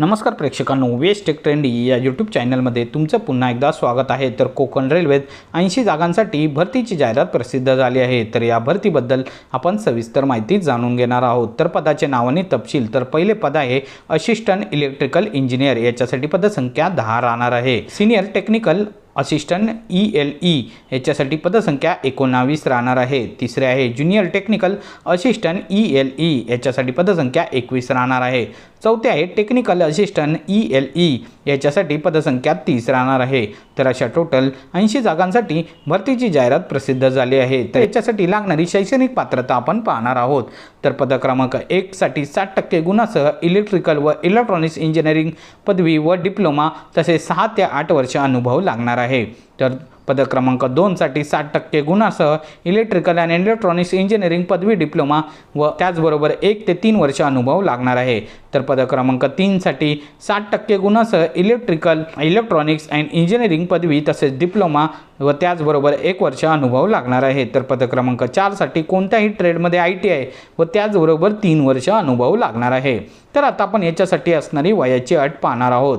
नमस्कार प्रेक्षकांनो west tech trendy या यूट्यूब चॅनलमध्ये तुमचं पुन्हा एकदा स्वागत आहे. तर कोकण रेल्वेत ऐंशी जागांसाठी भरतीची जाहिरात प्रसिद्ध झाली आहे. तर या भरतीबद्दल आपण सविस्तर माहिती जाणून घेणार आहोत. तर पदाचे नाव आणि तपशील तर पहिले पद आहे असिस्टंट इलेक्ट्रिकल इंजिनियर याच्यासाठी पदसंख्या दहा राहणार आहे. Senior technical assistant E L E याच्यासाठी पदसंख्या एकोणावीस राहणार आहे. तिसरे आहे junior technical assistant E L E याच्यासाठी पदसंख्या एकवीस राहणार आहे. चौथे आहे technical assistant E L E याच्यासाठी पदसंख्या तीस राहणार आहे. तर अशा टोटल ऐंशी जागांसाठी भरतीची जाहिरात प्रसिद्ध झाली आहे. तर याच्यासाठी लागणारी शैक्षणिक पात्रता आपण पाहणार आहोत. तर पदक्रमांक एकसाठी साठ टक्के गुणासह इलेक्ट्रिकल व इलेक्ट्रॉनिक्स इंजिनिअरिंग पदवी व डिप्लोमा तसेच सहा ते आठ वर्ष अनुभव लागणार आहे. तर पदक क्रमांक दोनसाठी साठ टक्के गुणासह इलेक्ट्रिकल अँड इलेक्ट्रॉनिक्स इंजिनिअरिंग पदवी डिप्लोमा व त्याचबरोबर एक ते तीन वर्ष अनुभव लागणार आहे. तर पदक क्रमांक तीनसाठी साठ टक्के गुणासह इलेक्ट्रिकल इलेक्ट्रॉनिक्स अँड इंजिनिअरिंग पदवी तसेच डिप्लोमा व त्याचबरोबर एक वर्ष अनुभव लागणार आहे. तर पदक क्रमांक चारसाठी कोणत्याही ट्रेडमध्ये आय टी आय व त्याचबरोबर तीन वर्ष अनुभव लागणार आहे. तर आता आपण याच्यासाठी असणारी वयाची अट पाहणार आहोत.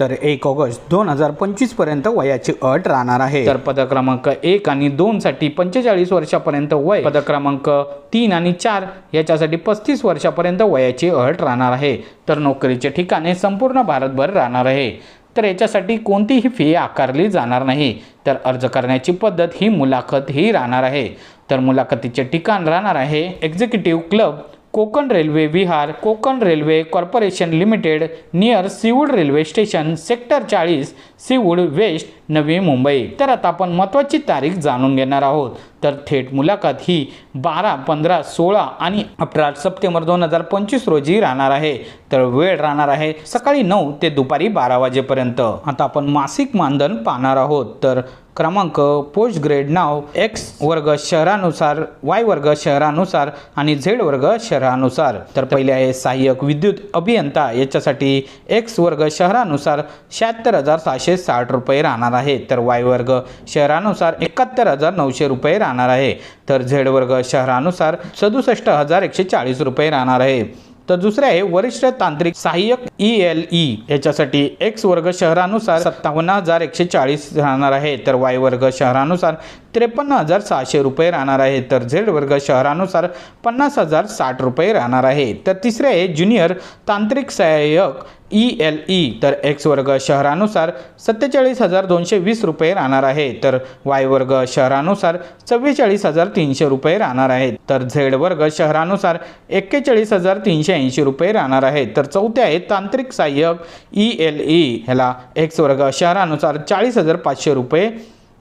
तर एक ऑगस्ट दोन हजार पंचवीसपर्यंत वयाची अट राहणार आहे. तर पदक्रमांक एक आणि दोनसाठी पंचेचाळीस वर्षापर्यंत वय पदक्रमांक तीन आणि चार याच्यासाठी पस्तीस वर्षापर्यंत वयाची अट राहणार आहे. तर नोकरीचे ठिकाणे संपूर्ण भारतभर राहणार आहे. तर याच्यासाठी कोणतीही फी आकारली जाणार नाही. तर अर्ज करण्याची पद्धत ही मुलाखत ही राहणार आहे. तर मुलाखतीचे ठिकाण राहणार आहे. Executive club Konkan railway Vihar Konkan railway corporation limited near Seawoods railway station sector चाळीस सिवूड वेस्ट नवी मुंबई. तर आता आपण महत्त्वाची तारीख जाणून घेणार आहोत. तर थेट मुलाखत ही बारा पंधरा सोळा आणि अठरा सप्टेंबर दोन हजार पंचवीस रोजी राहणार आहे. तर वेळ राहणार आहे सकाळी नऊ ते दुपारी बारा वाजेपर्यंत. आता आपण मासिक मानधन पाहणार आहोत. तर क्रमांक पोस्ट ग्रेड नाव एक्स वर्ग शहरानुसार वाय वर्ग शहरानुसार आणि झेड वर्ग शहरानुसार. तर पहिले आहे सहाय्यक विद्युत अभियंता. याच्यासाठी एक्स वर्ग शहरानुसार शहात्तर हजार सहाशे साठ रुपये राहणार आहे. तर वाय वर्ग शहरानुसार एकाहत्तर हजार नऊशे रुपये राहणार आहे. तर झेड वर्ग शहरानुसार सदुसष्ट हजार एकशे चाळीस रुपये राहणार आहे. तर दुसरे आहे वरिष्ठ तांत्रिक सहाय्यक ई एल ई याच्यासाठी एक्स वर्ग शहरानुसार सत्तावन्न हजार एकशे चाळीस राहणार आहे. तर वाय वर्ग शहरानुसार त्रेपन्न हजार सहाशे रुपये राहणार आहे. तर झेड वर्ग शहरानुसार पन्नास हजार साठ रुपये राहणार आहे. तर तिसरे आहे ज्युनियर तांत्रिक सहाय्यक ई एल ई. तर एक्स वर्ग शहरानुसार सत्तेचाळीस हजार दोनशे वीस रुपये राहणार आहे. तर वाय वर्ग शहरानुसार चव्वेचाळीस हजार तीनशे रुपये राहणार आहे. तर झेड वर्ग शहरानुसार एक्केचाळीस हजार तीनशे ऐंशी रुपये राहणार आहे. तर चौथे आहे तांत्रिक सहाय्यक ई एल ई. ह्याला एक्स वर्ग शहरानुसार चाळीस हजार पाचशे रुपये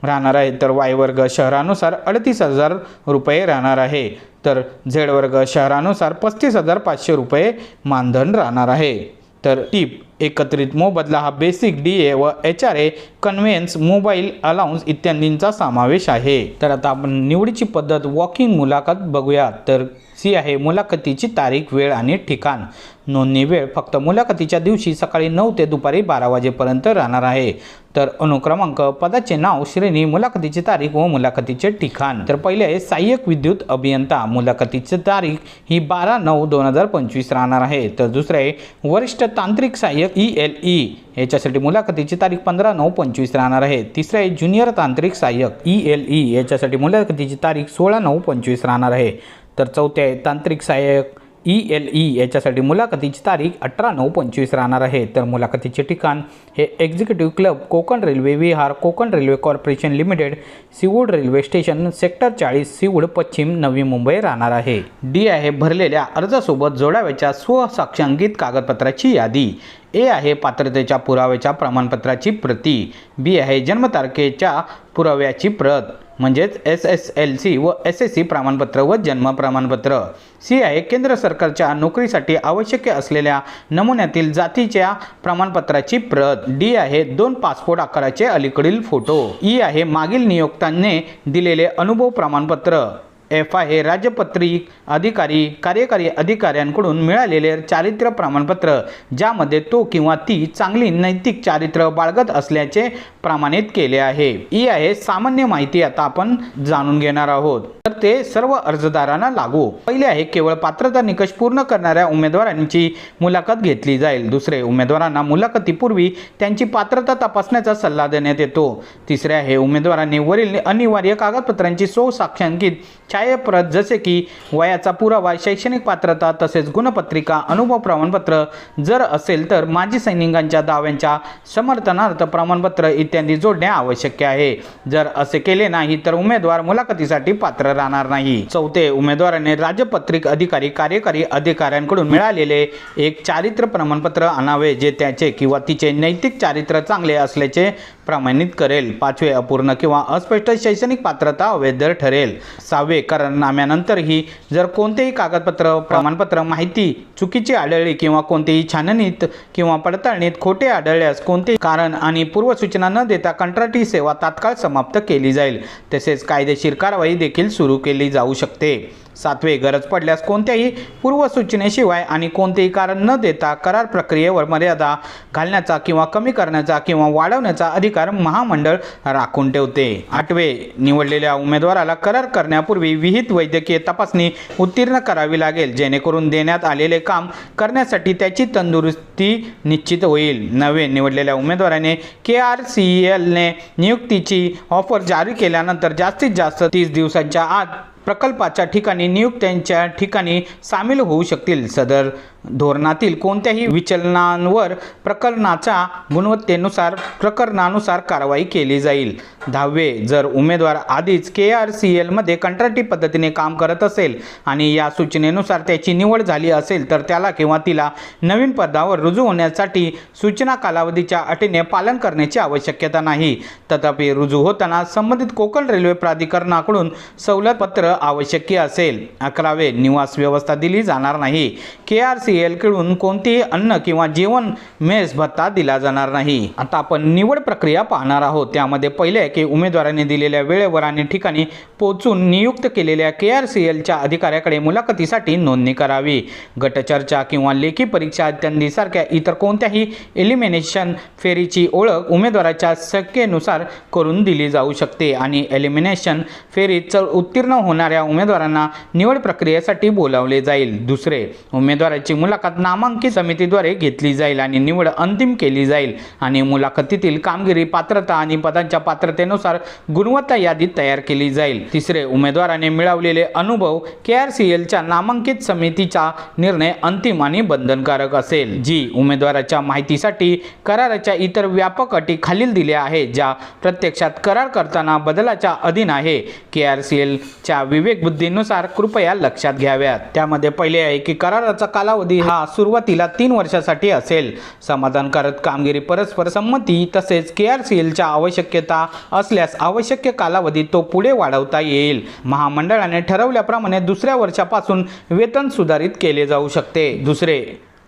राहणार आहे. तर वाय वर्ग शहरानुसार अडतीस हजार रुपये राहणार आहे. तर झेड वर्ग शहरानुसार पस्तीस हजार पाचशे रुपये मानधन राहणार आहे. तर टीप एकत्रित मोबदला हा बेसिक डी ए व H R A conveyance mobile allowance इत्यादींचा समावेश आहे. तर आता आपण निवडीची पद्धत वॉकिंग मुलाखत बघूया. तर सी आहे. मुलाखतीची तारीख वेळ आणि ठिकाण. नोंदणी वेळ फक्त मुलाखतीच्या दिवशी सकाळी नऊ ते दुपारी बारा वाजेपर्यंत राहणार आहे. तर अनुक्रमांक पदाचे नाव श्रेणी मुलाखतीची तारीख व मुलाखतीचे ठिकाण. तर पहिले आहे सहाय्यक विद्युत अभियंता. मुलाखतीची तारीख ही बारा नऊ दोन हजार पंचवीस राहणार आहे. तर दुसरे आहे वरिष्ठ तांत्रिक सहाय्यक ई एल ई. याच्यासाठी मुलाखतीची तारीख पंधरा नऊ पंचवीस राहणार आहे. तिसरे आहे ज्युनियर तांत्रिक सहाय्यक ई एल ई. याच्यासाठी मुलाखतीची तारीख सोळा नऊ पंचवीस राहणार आहे. तर चौथे आहे तांत्रिक सहाय्यक ई एल ई याच्यासाठी मुलाखतीची तारीख अठरा नऊ पंचवीस राहणार आहे. तर मुलाखतीचे ठिकाण हे executive club Konkan railway Vihar Konkan railway corporation limited Seawoods railway station sector चाळीस सिवूड पश्चिम नवी मुंबई राहणार आहे. डी आहे भरलेल्या अर्जासोबत जोडाव्याच्या स्वसाक्षांकित कागदपत्राची यादी. ए आहे पात्रतेच्या पुराव्याच्या प्रमाणपत्राची प्रती. बी आहे जन्मतारखेच्या पुराव्याची प्रत. म्हणजेच एस एस एल सी व एस एस सी प्रमाणपत्र व जन्म प्रमाणपत्र. सी आहे केंद्र सरकारच्या नोकरीसाठी आवश्यक असलेल्या नमुन्यातील जातीच्या प्रमाणपत्राची प्रत. डी आहे दोन पासपोर्ट आकाराचे अलीकडील फोटो. ई आहे मागील नियोक्त्याने दिलेले अनुभव प्रमाणपत्र. एफ आहे राजपत्रित अधिकारी कार्यकारी अधिकाऱ्यांकडून मिळालेले चारित्र्य प्रमाणपत्र ज्यामध्ये तो किंवा ती चांगली नैतिक चारित्र्य बाळगत असल्याचे प्रमाणित केले आहे. ई आहे सामान्य माहिती आता आपण जाणून घेणार आहोत. तर ते सर्व अर्जदारांना लागू. पहिले आहे केवळ पात्रता निकष पूर्ण करणाऱ्या उमेदवारांची मुलाखत घेतली जाईल. दुसरे उमेदवारांना मुलाखतीपूर्वी त्यांची पात्रता तपासण्याचा सल्ला देण्यात येतो. तिसरे आहे उमेदवारांनी वरील अनिवार्य कागदपत्रांची सो साक्षांकित छायाप्रत जसे की वयाचा पुरावा शैक्षणिक पात्रता तसेच गुणपत्रिका अनुभव प्रमाणपत्र. जर असेल तर माजी सैनिकांच्या दाव्यांच्या समर्थनार्थ प्रमाणपत्र इत्यादी जोडणे आवश्यक आहे. जर असे केले नाही तर उमेदवार मुलाखतीसाठी पात्र राहणार नाही. चौथे उमेदवाराने राजपत्रिक अधिकारी कार्यकारी अधिकाऱ्यांकडून मिळालेले एक चारित्र्य प्रमाणपत्र आणावे जे त्याचे किंवा तिचे नैतिक चारित्र्य चांगले असल्याचे प्रमाणित करेल. पाचवे अपूर्ण किंवा अस्पष्ट शैक्षणिक पात्रता अवैध ठरेल. सहावे करारनाम्यानंतरही जर कोणतेही कागदपत्र प्रमाणपत्र माहिती चुकीची आढळली किंवा कोणतेही छाननीत किंवा पडताळणीत खोटे आढळल्यास कोणतेही कारण आणि पूर्वसूचना न देता कंत्राटी सेवा तात्काळ समाप्त केली जाईल. तसेच कायदेशीर कारवाई देखील सुरू केली जाऊ शकते. सातवे गरज पडल्यास कोणत्याही पूर्वसूचनेशिवाय आणि कोणतेही कारण न देता करार प्रक्रियेवर मर्यादा घालण्याचा किंवा कमी करण्याचा किंवा वाढवण्याचा अधिकार महामंडळ राखून ठेवते. आठवे निवडलेल्या उमेदवाराला करार करण्यापूर्वी विहित वैद्यकीय तपासणी उत्तीर्ण करावी लागेल. जेणेकरून देण्यात आलेले काम करण्यासाठी त्याची तंदुरुस्ती निश्चित होईल. नवे निवडलेल्या उमेदवाराने के आर सी एलने नियुक्तीची ऑफर जारी केल्यानंतर जास्तीत जास्त तीस दिवसांच्या आत प्रकल्पाच्या ठिकाणी नियुक्त्यांच्या ठिकाणी सामील होऊ शकतील. सदर धोरणातील कोणत्याही विचलनांवर प्रकरणाच्या गुणवत्तेनुसार प्रकरणानुसार कारवाई केली जाईल. दहावे जर उमेदवार आधीच के आर सी एलमध्ये कंत्राटी पद्धतीने काम करत असेल आणि या सूचनेनुसार त्याची निवड झाली असेल तर त्याला किंवा तिला नवीन पदावर रुजू होण्यासाठी सूचना कालावधीच्या अटीने पालन करण्याची आवश्यकता नाही. तथापि रुजू होताना संबंधित कोकण रेल्वे प्राधिकरणाकडून सवलत आवश्यक असेल अकरावे निवास व्यवस्था दिली जाणार नाही. के आर सी एलकडून कोणतेही अन्न किंवा जेवण मेस भत्ता दिला जाणार नाही. आता आपण निवड प्रक्रिया पाहणार आहोत. त्यामध्ये पहिले की उमेदवाराने दिलेल्या वेळेवर आणि ठिकाणी पोहोचून नियुक्त केलेल्या के आर सी एलच्या अधिकाऱ्याकडे मुलाखतीसाठी नोंदणी करावी. गटचर्चा किंवा लेखी परीक्षा इत्यादीसारख्या इतर कोणत्याही एलिमिनेशन फेरीची ओळख उमेदवाराच्या शक्येनुसार करून दिली जाऊ शकते आणि एलिमिनेशन फेरीत उत्तीर्ण उत्तीर्ण होणाऱ्या उमेदवारांना निवड प्रक्रियेसाठी बोलावले जाईल. दुसरे उमेदवाराची मुलाखत नामांकित समितीद्वारे घेतली जाईल आणि निवड अंतिम केली जाईल आणि मुलाखतीतील कामगिरी पात्रता आणि पदांच्या पात्रतेनुसार गुणवत्ता यादी तयार केली जाईल. तिसरे उमेदवाराने मिळवलेले अनुभव के आर सी एलच्या नामांकित समितीचा निर्णय अंतिम आणि बंधनकारक असेल. जी उमेदवाराच्या माहितीसाठी कराराच्या इतर व्यापक अटी खालील दिल्या आहेत ज्या प्रत्यक्षात करार करताना बदलाच्या अधीन आहे. के आर सी एलच्या विवेकबुद्धीनुसार कृपया लक्षात घ्याव्यात. त्यामध्ये पहिले आहे की कराराचा कालावधी हा सुरुवातीला तीन वर्षासाठी असेल. समाधानकारक कामगिरी परस्पर संमती तसेच के आर सी एलच्या आवश्यकता असल्यास आवश्यक कालावधी तो पुढे वाढवता येईल. महामंडळाने ठरवल्याप्रमाणे दुसऱ्या वर्षापासून वेतन सुधारित केले जाऊ शकते. दुसरे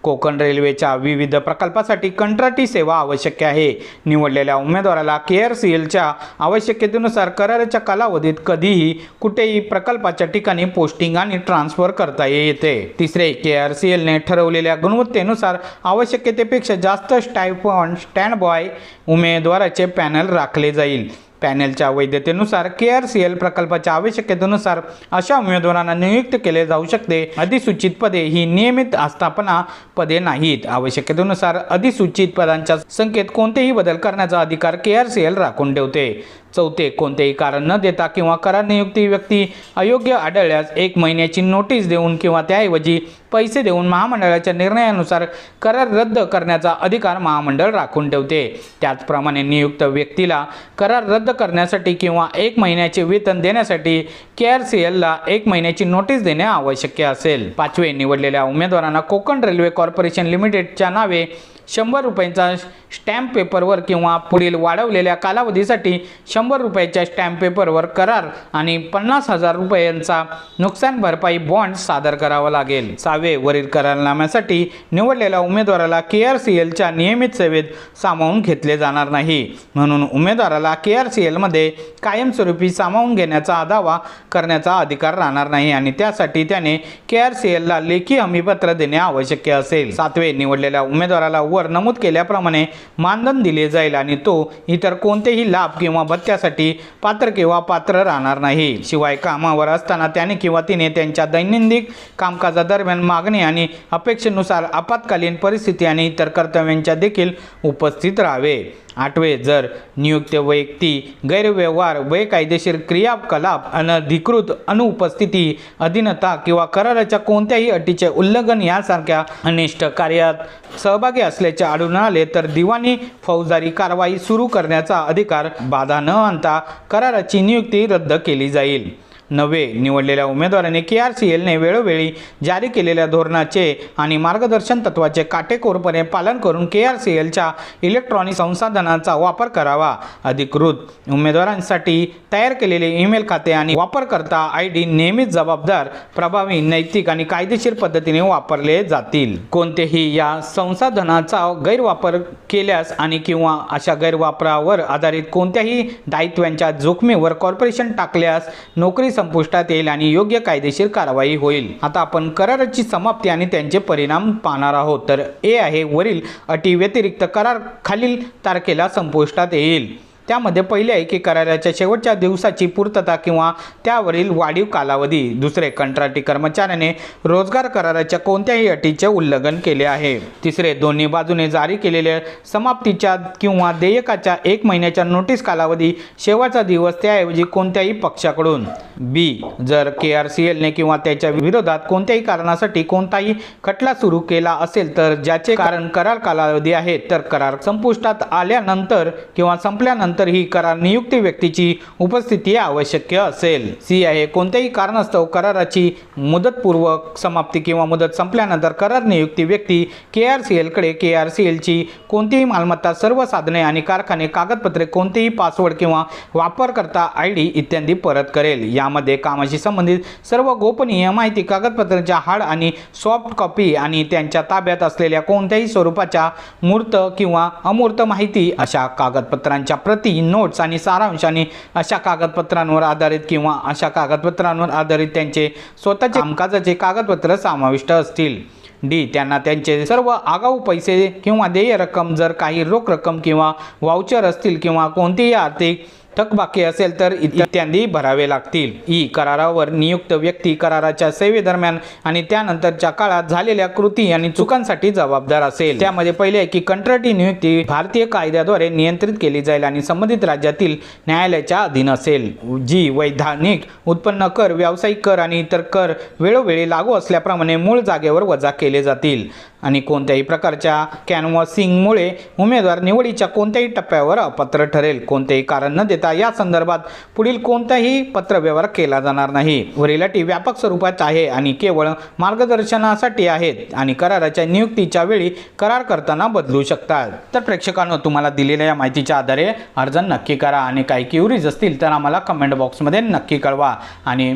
कोकण रेल्वेच्या विविध प्रकल्पासाठी कंत्राटी सेवा आवश्यक आहे. निवडलेल्या उमेदवाराला के आर सी एलच्या आवश्यकतेनुसार कराराच्या कालावधीत कधीही कुठेही प्रकल्पाच्या ठिकाणी पोस्टिंग आणि ट्रान्सफर करता येते. तिसरे के आर सी एलने ठरवलेल्या गुणवत्तेनुसार आवश्यकतेपेक्षा जास्त स्टायफॉन स्टँड बॉय उमेदवाराचे पॅनल राखले जाईल. पॅनेलच्या वैधतेनुसार के आर सी एल प्रकल्पाच्या आवश्यकतेनुसार अशा उमेदवारांना नियुक्त केले जाऊ शकते. अधिसूचित पदे ही नियमित आस्थापना पदे नाहीत. आवश्यकतेनुसार अधिसूचित पदांच्या संख्येत कोणतेही बदल करण्याचा अधिकार के आर सी एल राखून ठेवते. चौथे कोणतेही कारण न देता किंवा करार नियुक्ती व्यक्ती अयोग्य आढळल्यास एक महिन्याची नोटीस देऊन किंवा त्याऐवजी पैसे देऊन महामंडळाच्या निर्णयानुसार करार रद्द करण्याचा अधिकार महामंडळ राखून ठेवते. त्याचप्रमाणे नियुक्त व्यक्तीला करार रद्द करण्यासाठी किंवा एक महिन्याचे वेतन देण्यासाठी के आर सी एलला एक महिन्याची नोटीस देणे आवश्यक असेल. पाचवे निवडलेल्या उमेदवारांना कोकण रेल्वे कॉर्पोरेशन लिमिटेडच्या नावे शंभर रुपयांचा स्टॅम्प पेपरवर किंवा पुढील वाढवलेल्या कालावधीसाठी शंभर रुपयाच्या स्टॅम्प पेपरवर करार आणि पन्नास हजार रुपयांचा नुकसान भरपाई बॉन्ड सादर करावा लागेल. सहावे वरील करारनाम्यासाठी निवडलेल्या उमेदवाराला के आर सी एलच्या नियमित सेवेत सामावून घेतले जाणार नाही. म्हणून उमेदवाराला के आर सी एलमध्ये कायमस्वरूपी सामावून घेण्याचा दावा करण्याचा अधिकार राहणार नाही आणि त्यासाठी त्याने के आर सी एलला लेखी हमीपत्र देणे आवश्यक असेल. सातवे निवडलेल्या उमेदवाराला वर नमूद केल्याप्रमाणे मानधन दिले जाईल आणि तो इतर कोणतेही लाभ किंवा भत्त्यासाठी पात्र किंवा पात्र राहणार नाही. शिवाय कामावर असताना त्याने किंवा तिने त्यांच्या दैनंदिन कामकाजादरम्यान मागणी आणि अपेक्षेनुसार आपत्कालीन परिस्थिती आणि इतर कर्तव्यांच्या देखील उपस्थित राहावे. आठवे जर नियुक्त व्यक्ती गैरव्यवहार बेकायदेशीर क्रियाकलाप अनधिकृत अनुपस्थिती अधीनता किंवा कराराच्या कोणत्याही अटीचे उल्लंघन यासारख्या अनिष्ट कार्यात सहभागी असले असल्याचे आढळून आले तर दिवाणी फौजदारी कारवाई सुरू करण्याचा अधिकार बाधा न आणता कराराची नियुक्ती रद्द केली जाईल. नवे निवडलेल्या उमेदवाराने के आर सी एलने वेळोवेळी जारी केलेल्या धोरणाचे आणि मार्गदर्शन तत्वाचे काटेकोरपणे पालन करून के आर सी एलच्या इलेक्ट्रॉनिक संसाधनांचा वापर करावा. अधिकृत उमेदवारांसाठी तयार केलेले ईमेल खाते आणि वापरकर्ता आय डी नेहमीच जबाबदार प्रभावी नैतिक आणि कायदेशीर पद्धतीने वापरले जातील. कोणतेही या संसाधनाचा गैरवापर केल्यास आणि किंवा अशा गैरवापरावर आधारित कोणत्याही दायित्वांच्या जोखमीवर कॉर्पोरेशन टाकल्यास नोकरी संपुष्टात येईल आणि योग्य कायदेशीर कारवाई होईल. आता आपण कराराची समाप्ती आणि त्यांचे परिणाम पाहणार आहोत. तर ए आहे वरील अटी व्यतिरिक्त करार खालील तारखेला संपुष्टात येईल. त्यामध्ये पहिले आहे की कराराच्या शेवटच्या दिवसाची पूर्तता किंवा त्यावरील वाढीव कालावधी. दुसरे कंत्राटी कर्मचाऱ्याने रोजगार कराराच्या कोणत्याही अटीचे उल्लंघन केले आहे. तिसरे दोन्ही बाजूने जारी केलेल्या समाप्तीच्या किंवा देयकाच्या एक महिन्याच्या नोटीस कालावधी शेवटचा दिवस त्याऐवजी कोणत्याही पक्षाकडून. बी जर के आर सी एलने किंवा त्याच्या विरोधात कोणत्याही कारणासाठी कोणताही खटला सुरू केला असेल तर ज्याचे कारण करार कालावधी आहे तर करार संपुष्टात आल्यानंतर किंवा संपल्यानंतर ही करार नियुक्ती व्यक्तीची उपस्थिती आवश्यक असेल. सी आहे कोणत्याही कारणास्तव कराराची मुदतपूर्व समाप्ती किंवा मुदत संपल्यानंतर करार नियुक्ती व्यक्ती के आर सी एलकडे के आर सी एलची कोणतीही मालमत्ता सर्व साधने आणि कारखाने कागदपत्रे कोणतेही पासवर्ड किंवा वापरकर्ता आय डी इत्यादी परत करेल. यामध्ये कामाशी संबंधित सर्व गोपनीय माहिती कागदपत्रांच्या हार्ड आणि सॉफ्ट कॉपी आणि त्यांच्या ताब्यात असलेल्या कोणत्याही स्वरूपाच्या मूर्त किंवा अमूर्त माहिती अशा कागदपत्रांच्या प्रती नोट्स आणि सारांश आणि अशा कागदपत्रांवर आधारित किंवा अशा कागदपत्रांवर आधारित त्यांचे स्वतःचे कामकाजाचे कागदपत्र समाविष्ट असतील. डी. त्यांना त्यांचे सर्व आगाऊ पैसे किंवा देय रक्कम जर काही रोख रक्कम किंवा वाउचर असतील किंवा कोणतीही आर्थिक थकबाकी असेल तर इत्यादी भरावे लागतील. ई करारावर नियुक्त व्यक्ती कराराच्या सेवेदरम्यान आणि त्यानंतरच्या काळात झालेल्या कृती आणि चुकांसाठी जबाबदार असेल. त्यामध्ये पहिले की कंत्राटी नियुक्ती भारतीय कायद्याद्वारे नियंत्रित केली जाईल आणि संबंधित राज्यातील न्यायालयाच्या अधीन असेल. जी वैधानिक उत्पन्न कर व्यावसायिक कर आणि इतर कर वेळोवेळी लागू असल्याप्रमाणे मूळ जागेवर वजा केले जातील. आणि कोणत्याही प्रकारच्या कॅनव्हासिंगमुळे उमेदवार निवडीच्या कोणत्याही टप्प्यावर अपात्र ठरेल. कोणतेही कारण न देता या संदर्भात पुढील कोणताही पत्रव्यवहार केला जाणार नाही. वरील अटी व्यापक स्वरूपात आहे आणि केवळ मार्गदर्शनासाठी आहेत आणि कराराच्या नियुक्तीच्या वेळी करार करताना बदलू शकतात. तर प्रेक्षकांनो तुम्हाला दिलेल्या या माहितीच्या आधारे अर्ज नक्की करा आणि काही क्युरीज असतील तर आम्हाला कमेंट बॉक्समध्ये नक्की कळवा. आणि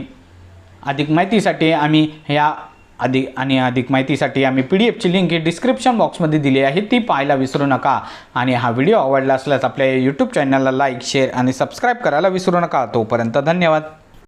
अधिक माहितीसाठी आम्ही ह्या अधिक आणि अधिक माहितीसाठी आम्ही पी डी एफची लिंक ही डिस्क्रिप्शन बॉक्समध्ये दिली आहे. ती पाहायला विसरू नका. आणि हा व्हिडिओ आवडला असल्यास आपल्या यूट्यूब चॅनलला लाईक शेअर आणि सबस्क्राईब करायला विसरू नका. तोपर्यंत धन्यवाद.